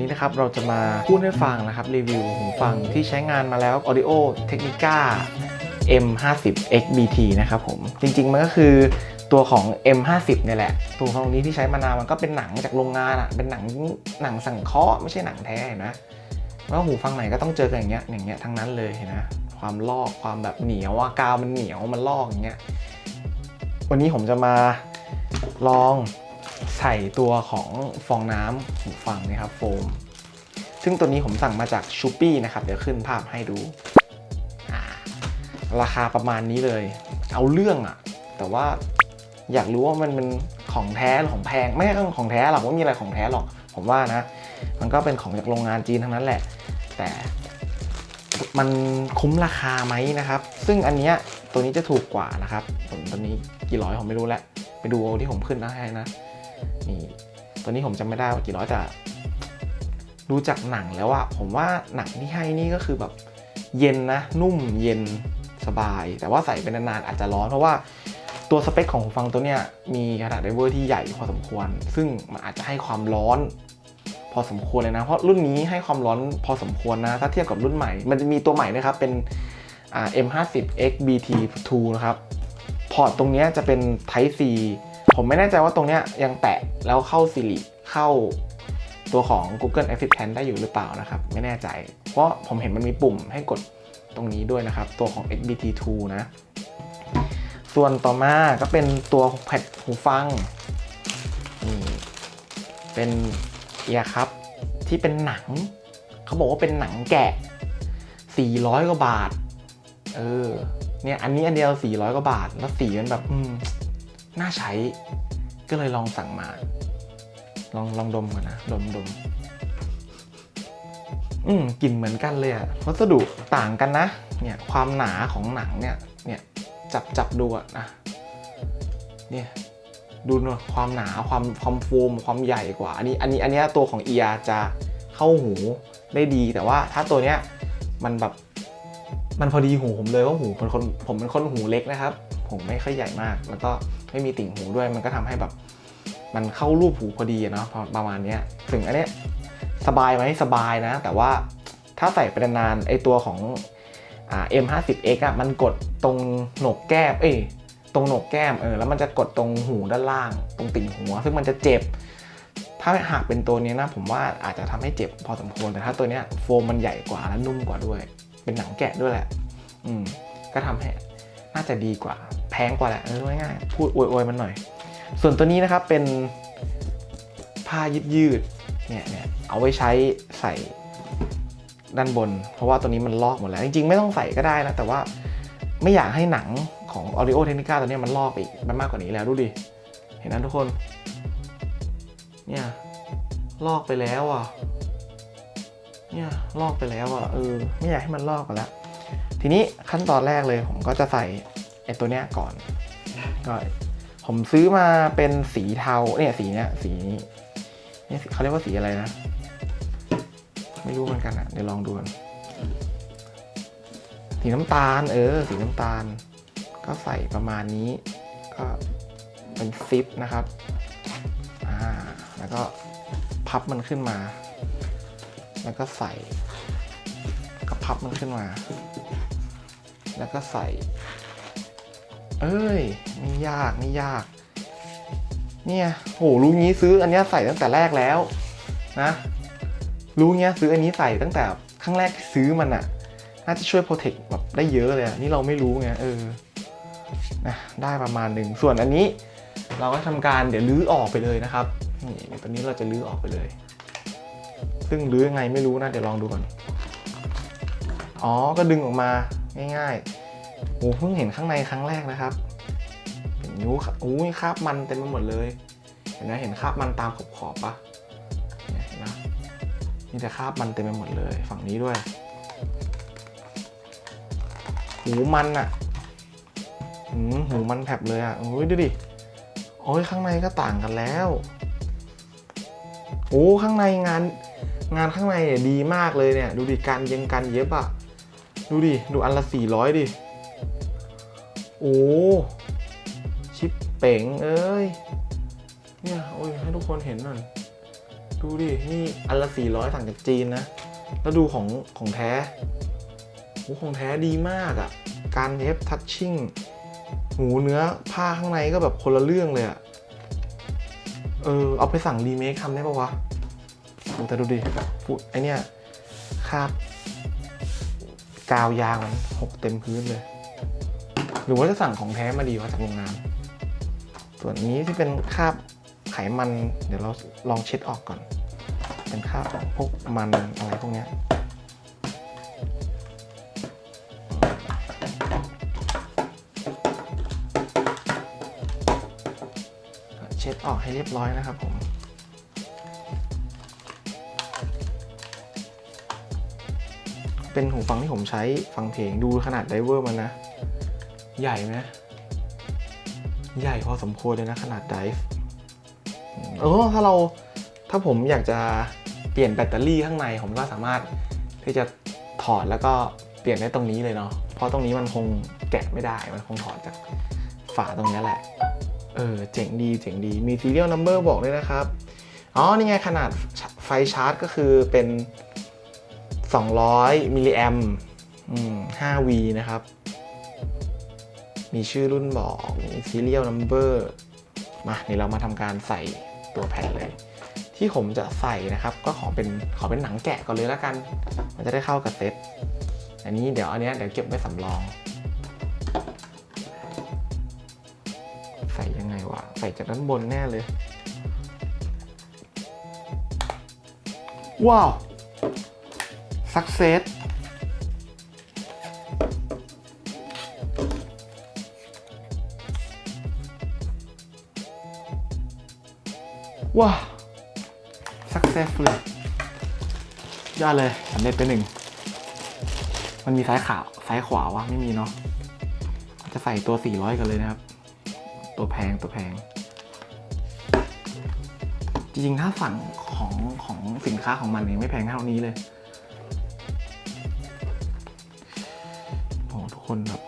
นี้นะครับเราจะมาพูดให้ฟังนะครับรีวิวหูฟังที่ใช้งานมาแล้ว Audio Technica M50 XBT นะครับผม จริงๆ มันก็คือตัวของ M50 เนี่ยแหละ ตัวของนี้ที่ใช้มานานมันก็เป็นหนังจากโรงงานอะเป็นหนังหนังสังเคราะห์ไม่ใช่หนังแท้นไหมว่าหูฟังไหนก็ต้องเจอกันอย่างเงี้ยอย่างเงี้ยทั้งนั้นเลยเห็นไหมความลอกความแบบเหนียวอะกาวมันเหนียวมันลอกอย่างเงี้ยวันนี้ผมจะมาลอง ใส่ตัวของฟองน้ำหูฟังนะครับโฟม ซึ่งตัวนี้ผมสั่งมาจากชูปี้นะครับ เดี๋ยวขึ้นภาพให้ดู ราคาประมาณนี้เลย เอาเรื่องอะแต่ว่าอยากรู้ว่ามันเป็นของแท้หรือของแพง ไม่ใช่ของแท้หรอกว่ามีอะไรของแท้หรอก ผมว่านะ มันก็เป็นของจากโรงงานจีนทั้งนั้นแหละ แต่มันคุ้มราคาไหมนะครับ ซึ่งอันเนี้ยตัวนี้จะถูกกว่านะครับผมตัวนี้กี่ร้อยผมไม่รู้แหละ ไปดูเอาที่ผมขึ้นนะให้นะ นี่ตัวนี้ผมจำไม่ได้ว่ากี่ร้อยแต่ดูจากหนังแล้วอะผมว่าหนังที่ให้นี่ก็คือแบบเย็นนะ นุ่มเย็นสบาย แต่ว่าใส่เป็นนานๆอาจจะร้อนเพราะว่าตัวสเปคของหูฟังตัวเนี้ยมีขนาดไดเวอร์ที่ใหญ่พอสมควร ซึ่งมันอาจจะให้ความร้อน พอสมควรเลยนะ เพราะรุ่นนี้ให้ความร้อนพอสมควรนะ ถ้าเทียบกับรุ่นใหม่ มันจะมีตัวใหม่นะครับ เป็น M50X BT2 นะครับ พอร์ตตรงนี้จะเป็น Type C ผมไม่แน่ใจว่าตรงเนี้ยยังแตะแล้วเข้า Siri เข้าตัวของ Google Assistant ได้อยู่หรือเปล่านะครับ ไม่แน่ใจ เพราะผมเห็นมันมีปุ่มให้กดตรงนี้ด้วยนะครับ ตัวของ XBT2 นะ ส่วนต่อมาก็เป็นตัวแพดหูฟังนี่เป็นเอียครับ ที่เป็นหนัง เขาบอกว่าเป็นหนังแกะ 400 กว่าบาท เออ เนี่ยอันนี้อันเดียว 400 กว่าบาท แล้วสีมันแบบอืม น่าใช้ ก็เลยลองสั่งมา ลองลองดมก่อนนะ ดมดมอืมกลิ่นเหมือนกันเลยอะวัสดุต่างกันนะ เนี่ย ความหนาของหนังเนี่ย เนี่ยจับจับดูอะนะ เนี่ย ดูนะความหนาความความโฟมความใหญ่กว่า อันนี้ อันนี้ อันนี้ตัวของเอียจะเข้าหูได้ดี แต่ว่าถ้าตัวเนี้ยมันแบบ มันพอดีหูผมเลยว่าหูเป็นคนผมเป็นคนหูเล็กนะครับ ผมไม่ค่อยใหญ่มาก แล้วก็ไม่มีติ่งหูด้วยมันก็ทำให้แบบมันเข้ารูปหูพอดีอะเนาะพอประมาณนี้ถึงอันเนี้ยสบายไหมสบายนะ แต่ว่าถ้าใส่ไปนานๆไอตัวของอ่า M50X อะมันกดตรงโหนกแก้มเอ้ยตรงโหนกแก้มเออแล้วมันจะกดตรงหูด้านล่าง ตรงติ่งหัว ซึ่งมันจะเจ็บ ถ้าหากเป็นตัวนี้นะผมว่าอาจจะทำให้เจ็บพอสมควรแต่ถ้าตัวเนี้ยโฟมมันใหญ่กว่าและนุ่มกว่าด้วย เป็นหนังแกะด้วยแหละ อืมก็ทำให้ น่าจะดีกว่า แพงกว่าแหละเออง่ายๆพูดอวยๆมันหน่อย ส่วนตัวนี้นะครับเป็นผ้ายืดยืดๆเนี่ยเนี่ยเอาไว้ใช้ใส่ด้านบน เพราะว่าตัวนี้มันลอกหมดแล้ว จริงๆ ไม่ต้องใส่ก็ได้นะ แต่ว่าไม่อยากให้หนังของ Audio Technica ตัวนี้มันลอกอีกมันมากกว่านี้แล้วดูดิ เห็นนะทุกคน เนี่ย ลอกไปแล้วอะเนี่ยลอกไปแล้วอะเออไม่อยากให้มันลอกกันแล้ว ทีนี้ขั้นตอนแรกเลยผมก็จะใส่ไอ้ตัวเนี้ยก่อนก็ผมซื้อมาเป็นสีเทาเนี่ยสีเนี้ยสีนี้เนี่ยเขาเรียกว่าสีอะไรนะ ไม่รู้เหมือนกันอะเดี๋ยวลองดูกันสีน้ำตาล เออ สีน้ำตาล ก็ใส่ประมาณนี้ก็เป็นซิปนะครับอ่าแล้วก็พับมันขึ้นมา แล้วก็ใส่ก็พับมันขึ้นมา แล้วก็ใส่ เอ้ยไม่ยากไม่ยาก เนี่ยโหรู้งี้ซื้ออันนี้ใส่ตั้งแต่แรกแล้วนะรู้เงี้ยซื้ออันนี้ใส่ตั้งแต่ครั้งแรกที่ซื้อมันอะน่าจะช่วยโปรเทคแบบได้เยอะเลยอะนี่เราไม่รู้ไงเออนะได้ประมาณหนึ่งส่วนอันนี้ เราก็ทำการเดี๋ยวลื้อออกไปเลยนะครับนี่ตอนนี้เราจะลื้อออกไปเลย ซึ่งลื้อยังไงไม่รู้นะเดี๋ยวลองดูก่อนอ๋อก็ดึงออกมา ง่ายๆโอ้เพิ่งเห็นข้างในครั้งแรกนะครับเห็นนิ้วคอุ้ยคราบมันเต็มไปหมดเลย เห็นไหมเห็นคราบมันตามขอบขอบๆปะเห็นไหมนี่แต่คราบมันเต็มไปหมดเลย ฝั่งนี้ด้วยหูมันอะหืมหูมันแผบเลยอะโอ้ยดูดิโอ้ยข้างในก็ต่างกันแล้วโอ้ข้างในงานงานข้างในเนี่ยดีมากเลยเนี่ย ดูดิการเย็งการเย็บอะ ดูดิ ดูอันละสี่ร้อยดิ โอ้ ชิปเป๋งเอ้ย เนี่ย โอ้ย ให้ทุกคนเห็นหน่อย ดูดิ นี่อันละ400สั่งจากจีนนะ แล้วดูของของแท้โอ้ของแท้ดีมากอะ่ะ การเย็บทัชชิ่งหูเนื้อผ้าข้างในก็แบบคนละเรื่องเลยอะ่ะ เออ เอาไปสั่งรีเมคทำได้ปะวะแต่ดูดิไอเนี้ยคาบ กาวยางมันหกเต็มพื้นเลย หรือว่าจะสั่งของแท้มาดีวะจากโรงงาน ส่วนนี้ที่เป็นคราบไขมัน เดี๋ยวเราลองเช็ดออกก่อน เป็นคราบพวกมันอะไรพวกนี้เช็ดออกให้เรียบร้อยนะครับผม เป็นหูฟังที่ผมใช้ฟังเพลงดูขนาดไดเวอร์มันนะ ใหญ่ไหมใหญ่พอสมควรเลยนะขนาดไดฟ์เออถ้าเราถ้าผมอยากจะเปลี่ยนแบตเตอรี่ข้างในผมก็สามารถที่จะถอดแล้วก็เปลี่ยนได้ตรงนี้เลยเนาะเพราะตรงนี้มันคงแกะไม่ได้มันคงถอดจากฝาตรงนี้แหละเออเจ๋งดีเจ๋งดีมี serial number บอกด้วยนะครับ อ๋อ นี่ไงขนาดไฟชาร์จก็คือเป็น 200 มิลลิแอมอืม 5V นะครับ มีชื่อรุ่นบอก มี serial number มาเดี๋ยวเรามาทำการใส่ตัวแผ่นเลย ที่ผมจะใส่นะครับ ก็ขอเป็นขอเป็นหนังแกะก่อนเลยแล้วกัน มันจะได้เข้ากับเซต อันนี้เดี๋ยวอันเนี้ยเดี๋ยวเก็บไว้สำรอง ใส่ยังไงวะ ใส่จากด้านบนแน่เลย ว้าว สักเซสว้าวสักเซสเลยยอดเลยสำเร็จไปหนึ่ง มันมีซ้ายขาวซ้ายขวาวะไม่มีเนาะ จะใส่ตัว 400 กันเลยนะครับ ตัวแพงตัวแพง จริงๆ ถ้าสั่งของของสินค้าของมันเนี่ยไม่แพงเท่านี้เลย คนแบบ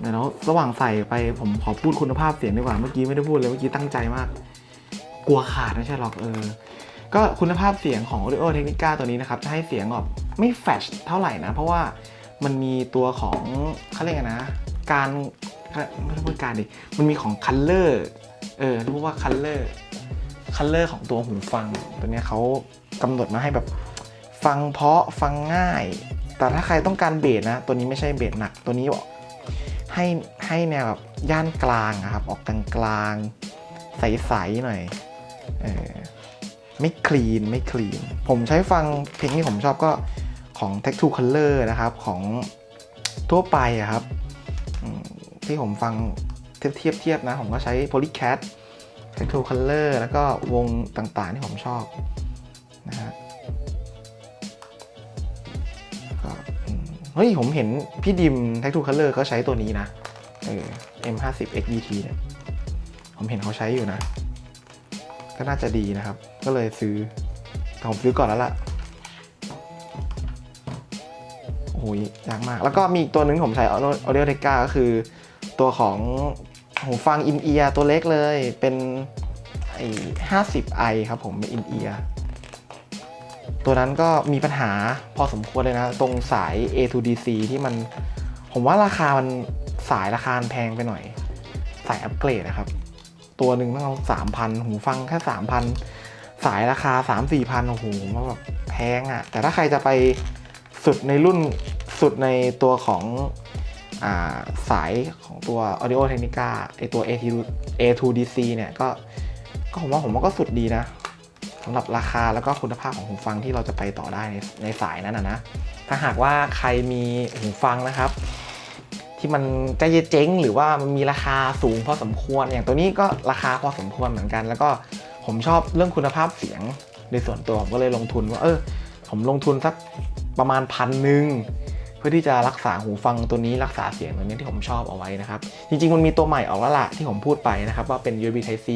เดี๋ยวแล้วระหว่างใส่ไปผมขอพูดคุณภาพเสียงดีกว่าเมื่อกี้ไม่ได้พูดเลยเมื่อกี้ตั้งใจมาก กลัวขาดไม่ใช่หรอกเออ ก็คุณภาพเสียงของ Audio Technica ตัวนี้นะครับจะให้เสียงแบบไม่แฟชเท่าไหร่นะ เพราะว่ามันมีตัวของเขาเรียกนะ การไม่ใช่พูดการดิมันมีของคัลเลอร์เออรียกว่าคัลเลอร์คัลเลอร์ของตัวหูฟัง ตัวนี้เขากำหนดมาให้แบบฟังเพาะฟังง่าย แต่ถ้าใครต้องการเบสนะ ตัวนี้ไม่ใช่เบสหนัก ตัวนี้ให้ให้แนวแบบย่านกลางอะครับ ออกกลางกลางใสๆหน่อย เออไม่คลีนไม่คลีน ผมใช้ฟังเพลงที่ผมชอบก็ของ t e c Two Color นะครับ ของทั่วไปครับ ที่ผมฟังเทียบเทียบเทียบนะ ผมก็ใช้ Polycat t e c Two Color แล้วก็วงต่างๆที่ผมชอบนะฮะ เฮ้ย ผมเห็นพี่ดิม Tech Two Color เขาใช้ตัวนี้นะเออ M50 XBT เนี่ยผมเห็นเขาใช้อยู่นะ ก็น่าจะดีนะครับ ก็เลยซื้อแต่ผมซื้อก่อนแล้วล่ะโอ้โหยากมาก แล้วก็มีตัวหนึงผมใช้ Audio Technica ก็คือ ตัวของหูฟังอินเอียร์ตัวเล็กเลยเป็นไอ้50 i ครับผมเป็นอินเอียร์ ตัวนั้นก็มีปัญหาพอสมควรเลยนะ ตรงสาย A to DC ที่มัน ผมว่าราคามันสายราคาแพงไปหน่อย สายอัปเกรดนะครับ ตัวหนึ่งต้องเอาสามพันหูฟังแค่สามพันสายราคาสามสี่พันโอ้โหผมันแบบแพงอะ่ะ แต่ถ้าใครจะไปสุดในรุ่นสุดในตัวของอาสายของตัว Audio Technica ไอตัว A2 A2DC เนี่ยก็ก็ผมว่าผมว่าก็สุดดีนะ สำหรับราคาแล้วก็คุณภาพของหูฟังที่เราจะไปต่อได้ในในสายนั้นนะนะถ้าหากว่าใครมีหูฟังนะครับ ที่มันใกล้จะเจ๊งหรือว่ามันมีราคาสูงพอสมควร อย่างตัวนี้ก็ราคาพอสมควรเหมือนกัน แล้วก็ผมชอบเรื่องคุณภาพเสียงในส่วนตัวผมก็เลยลงทุนว่าเออผมลงทุนสักประมาณพันหนึ่งเพื่อที่จะรักษาหูฟังตัวนี้รักษาเสียงตัวนี้ที่ผมชอบเอาไว้นะครับ จริงๆมันมีตัวใหม่ออกแล้วล่ะที่ผมพูดไปนะครับ ว่าเป็น USB Type C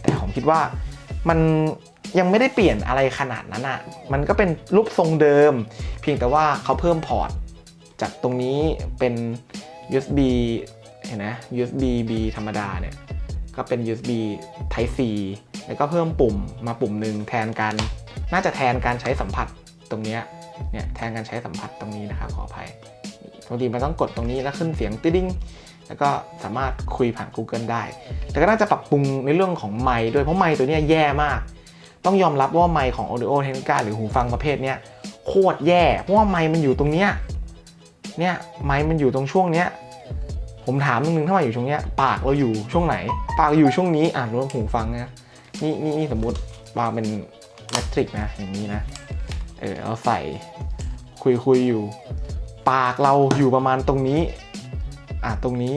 แต่ผมคิดว่า มันยังไม่ได้เปลี่ยนอะไรขนาดนั้นอะ่ะ มันก็เป็นรูปทรงเดิม เพียงแต่ว่าเขาเพิ่มพอร์ต จากตรงนี้เป็น USB เห็นไหม USB B ธรรมดาเนี่ย ก็เป็น USB Type C แล้วก็เพิ่มปุ่มมาปุ่มหนึ่งแทนการ น่าจะแทนการใช้สัมผัสตรงเนี้ยเนี่ยแทนการใช้สัมผัสตรงนี้นะครับขออภัยบางทีมันต้องกดตรงนี้แล้วขึ้นเสียงติ๊ดิ้ง แล้วก็สามารถคุยผ่าน Google ได้ แต่ก็น่าจะปรับปรุงในเรื่องของไมค์ด้วยเพราะไมค์ตัวนี้แย่มาก ต้องยอมรับว่าไมค์ของ Audio Technica หรือหูฟังประเภทนี้โคตรแย่ เพราะว่าไมค์มันอยู่ตรงเนี้ยเนี่ยไมค์มันอยู่ตรงช่วงเนี้ยผมถามนิดนึงถ้ามาอยู่ช่วงเนี้ยปากเราอยู่ช่วงไหน ปากเราอยู่ช่วงนี้อ่านว่าหูฟังนะนี่นี่นี่สมมติวางเป็นแมทริกนะอย่างนี้นะเออเราใส่คุยคุยอยู่ ปากเราอยู่ประมาณตรงนี้ อะตรงนี้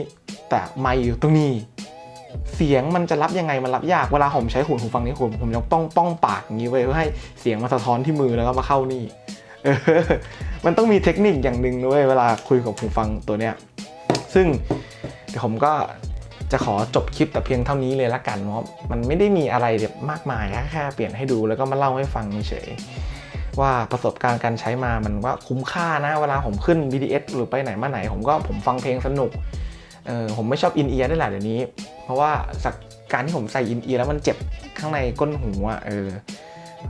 แต่ไม่อยู่ตรงนี้ เสียงมันจะรับยังไงมันรับยากเวลาผมใช้หูหูฟังนี้ผมผมต้องป้องป้องปากอย่างนี้ไว้เพื่อให้เสียงมาสะท้อนที่มือแล้วก็มาเข้านี่เออมันต้องมีเทคนิคอย่างหนึ่งด้วยเวลาคุยกับหูฟังตัวเนี้ยซึ่งเดี๋ยวผมก็จะขอจบคลิปแต่เพียงเท่านี้เลยละกันเพราะมันไม่ได้มีอะไรแบบมากมายแค่เปลี่ยนให้ดูแล้วก็มาเล่าให้ฟังเฉย ว่าประสบการณ์การใช้มามันว่าคุ้มค่านะเวลาผมขึ้น BTS หรือไปไหนมาไหน ผมก็ผมฟังเพลงสนุกเออผมไม่ชอบอินเอียร์ได้แหละเดี๋ยวนี้ เพราะว่าจากการที่ผมใส่อินเอียร์แล้วมันเจ็บข้างในก้นหูอะเออ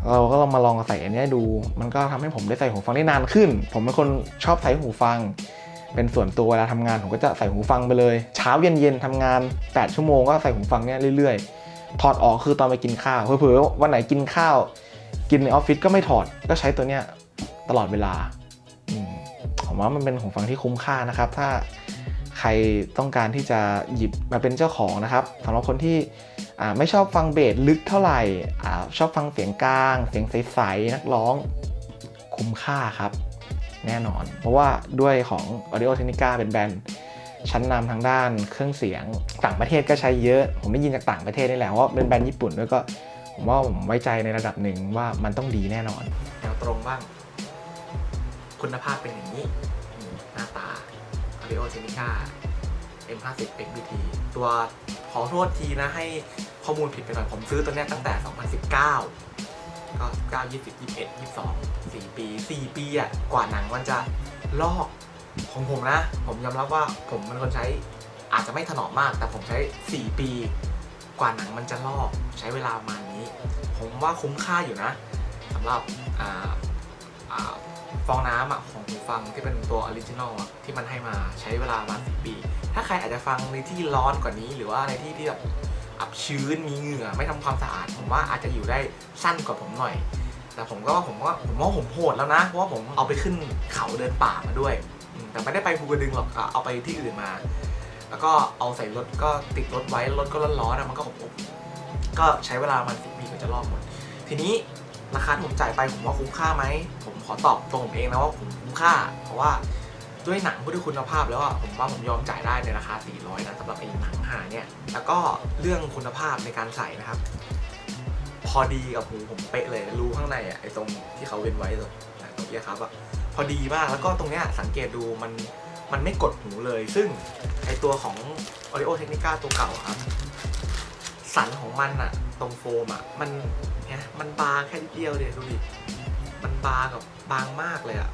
เราก็ลองมาลองใส่อันนี้ดู มันก็ทำให้ผมได้ใส่หูฟังได้นานขึ้น ผมเป็นคนชอบใส่หูฟัง เป็นส่วนตัวเวลาทำงานผมก็จะใส่หูฟังไปเลย เช้าเย็นๆทำงาน 8 ชั่วโมงก็ใส่หูฟังเนี้ยเรื่อยๆถอดออกคือตอนไปกินข้าวเผื่อๆวันไหนกินข้าว กินในออฟฟิศก็ไม่ถอด ก็ใช้ตัวเนี้ยตลอดเวลาผมว่ามันเป็นหูฟังที่คุ้มค่านะครับ ถ้าใครต้องการที่จะหยิบมาเป็นเจ้าของนะครับสำหรับคนที่ไม่ชอบฟังเบสลึกเท่าไหร่อชอบฟังเสียงกลาง เสียงใสๆนักร้องคุ้มค่าครับ แน่นอน เพราะว่าด้วยของ Audio Technica เป็นแบรนด์ชั้นนำทางด้านเครื่องเสียงต่างประเทศก็ใช้เยอะ ผมได้ยินจากต่างประเทศนี่แหละว่าเป็นแบรนด์ญี่ปุ่นด้วยก็ ผมว่าผมไว้ใจในระดับหนึ่งว่ามันต้องดีแน่นอน แนวตรงบ้าง คุณภาพเป็นอย่างนี้ หน้าตา Audio Technica M50 XBT ตัวขอโทษทีนะให้ข้อมูลผิดไปหน่อย ผมซื้อตัวเนี้ยตั้งแต่ 2019 ก็ 9 20 21 22 4 ปี 4 ปีอะ กว่าหนังมันจะลอกของผมนะ ผมยอมรับว่าผมเป็นคนใช้อาจจะไม่ถนอมมาก แต่ผมใช้ 4 ปี กว่าหนังมันจะลอกใช้เวลาประมาณนี้ ผมว่าคุ้มค่าอยู่นะสำหรับออฟองน้ำอะของหูฟังที่เป็นตัวออริจินอลที่มันให้มาใช้เวลามาณ10ปี ถ้าใครอาจจะฟังในที่ร้อนกว่านี้หรือว่าในที่ที่แบบอับชื้นมีเหงื่อไม่ทำความสะอาด ผมว่าอาจจะอยู่ได้สั้นกว่าผมหน่อย แต่ผมก็ว่าผมว่าผมว่าผมโหดแล้วนะ เพราะว่าผมเอาไปขึ้นเขาเดินป่ามาด้วย แต่ไม่ได้ไปภูกระดึงหรอกเอาไปที่อื่นมา แล้วก็เอาใส่รถก็ติดรถไว้รถก็ร้อนๆอะมันก็อบบก็ใช้เวลามันสิบปีกว่าจะรอบหมด ทีนี้ราคาที่ผมจ่ายไปผมว่าคุ้มค่าไหม ผมขอตอบตัวผมเองนะว่าผมคุ้มค่า เพราะว่าด้วยหนังด้วยคุณภาพแล้วอะผมว่าผมยอมจ่ายได้ในราคา 400 นะสำหรับไอ้หนังหาเนี่ย แล้วก็เรื่องคุณภาพในการใส่นะครับ พอดีกับหูผมเป๊ะเลยรูข้างในอะไอ้ตรงที่เขาเว้นไว้ตรงตรงเนี้ยครับอะพอดีมากแล้วก็ตรงเนี้ยสังเกตดูมัน มันไม่กดหูเลย ซึ่งไอตัวของ Audio Technica ตัวเก่าครับ สันของมันอะตรงโฟมอะมันเนี่ยมันบางแค่นิดเดียวเดียวดูดิ มันบางกับบางมากเลยอะ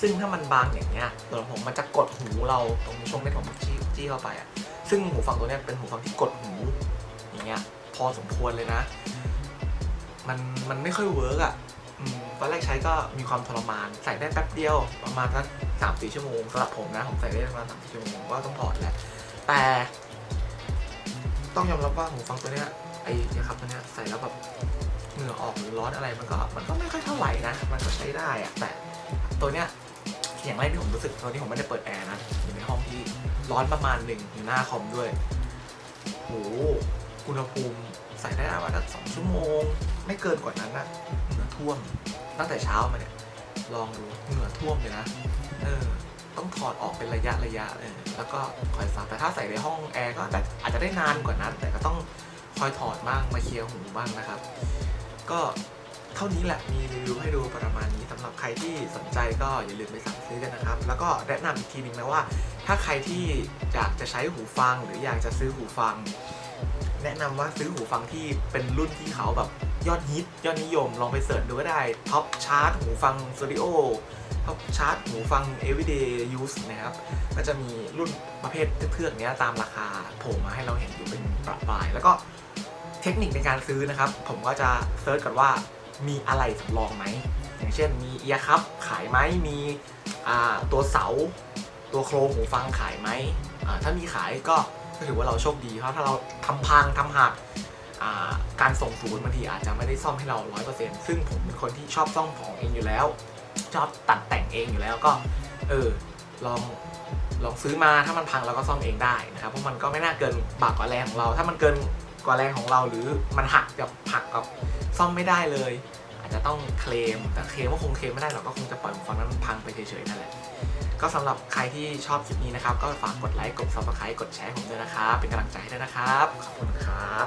ซึ่งถ้ามันบางอย่างเงี้ยตัวผมมันจะกดหูเราตรงช่วงที่ผมจี้จี้เข้าไปอะซึ่งหูฟังตัวเนี้ยเป็นหูฟังที่กดหูอย่างเงี้ยพอสมควรเลยนะ มันมันไม่ค่อยเวิร์กอะ ตอนแรกใช้ก็มีความทรมานใส่ได้แป๊บเดียวประมาณสักสามสี่ชั่วโมงสำหรับผมนะผมใส่ได้ประมาณสามสี่ชั่วโมงผมว่าต้องถอดแหละแต่ต้องยอมรับว่าหูฟังตัวเนี้ยไอ้นะครับตัวเนี้ยใส่แล้วแบบเหงื่อออกหรือร้อนอะไรมันก็มันก็ไม่ค่อยเท่าไหร่นะ มันก็ใช้ได้อะแต่ตัวเนี้ยอย่างแรกที่ผมรู้สึกตอนนี้ผมไม่ได้เปิดแอร์นะอยู่ในห้องที่ร้อนประมาณหนึ่งอยู่หน้าคอมด้วยโหอุณหภูมิใส่ได้ประมาณสักสองชั่วโมง ไม่เกินกว่านั้นนะ ท่วม ตั้งแต่เช้ามาเนี่ย ลองดูเหงื่อท่วมเลยนะ เออ ต้องถอดออกเป็นระยะระยะเออแล้วก็คอยซักแต่ถ้าใส่ในห้องแอร์ก็อาจจะอาจจะได้นานกว่านั้น แต่ก็ต้องคอยถอดบ้างมาเคลียร์หูบ้างนะครับ ก็เท่านี้แหละมีรีวิวให้ดูประมาณนี้สำหรับใครที่สนใจก็อย่าลืมไปสั่งซื้อกันนะครับ แล้วก็แนะนำอีกทีหนึงนะว่า ถ้าใครที่อยากจะใช้หูฟังหรืออยากจะซื้อหูฟัง แนะนำว่าซื้อหูฟังที่เป็นรุ่นที่เขาแบบ ยอดฮิตยอดนิยมลองไปเสิร์ชดูก็ได้ท็อปชาร์ตหูฟังสตูดิโอท็อปชาร์ตหูฟัง everyday use นะครับ ก็จะมีรุ่นประเภทเทือกๆเนี้ยตามราคาโผล่มาให้เราเห็นอยู่เป็นประปราย แล้วก็เทคนิคในการซื้อนะครับ ผมก็จะเซิร์ชก่อนว่ามีอะไรสำรองไหม อย่างเช่นมีเอียร์คัพขายไหมมีตัวเสา ตัวโครงหูฟังขายไหม ถ้ามีขายก็ถือว่าเราโชคดีเพราะถ้าเราทำพังทำหัก การส่งศูนย์บางทีอาจจะไม่ได้ซ่อมให้เรา100%ซึ่งผมเป็นคนที่ชอบซ่อมของเองอยู่แล้ว ชอบตัดแต่งเองอยู่แล้วก็ เออลองลองซื้อมาถ้ามันพังเราก็ซ่อมเองได้นะครับเพราะมันก็ไม่น่าเกินบากกว่าแรงของเรา ถ้ามันเกินกว่าแรงของเราหรือมันหักกับหักกับซ่อมไม่ได้เลย อาจจะต้องเคลมแต่เคลมก็คงเคลมไม่ได้หรอกก็คงจะปล่อยฟังนั้นมันพังไปเฉยๆนั่นแหละก็สำหรับใครที่ชอบคลิปนี้นะครับ ก็ฝากกดไลค์กด subscribe กดแชร์ผมด้วยนะครับ เป็นกำลังใจให้ด้วยนะครับ ขอบคุณครับ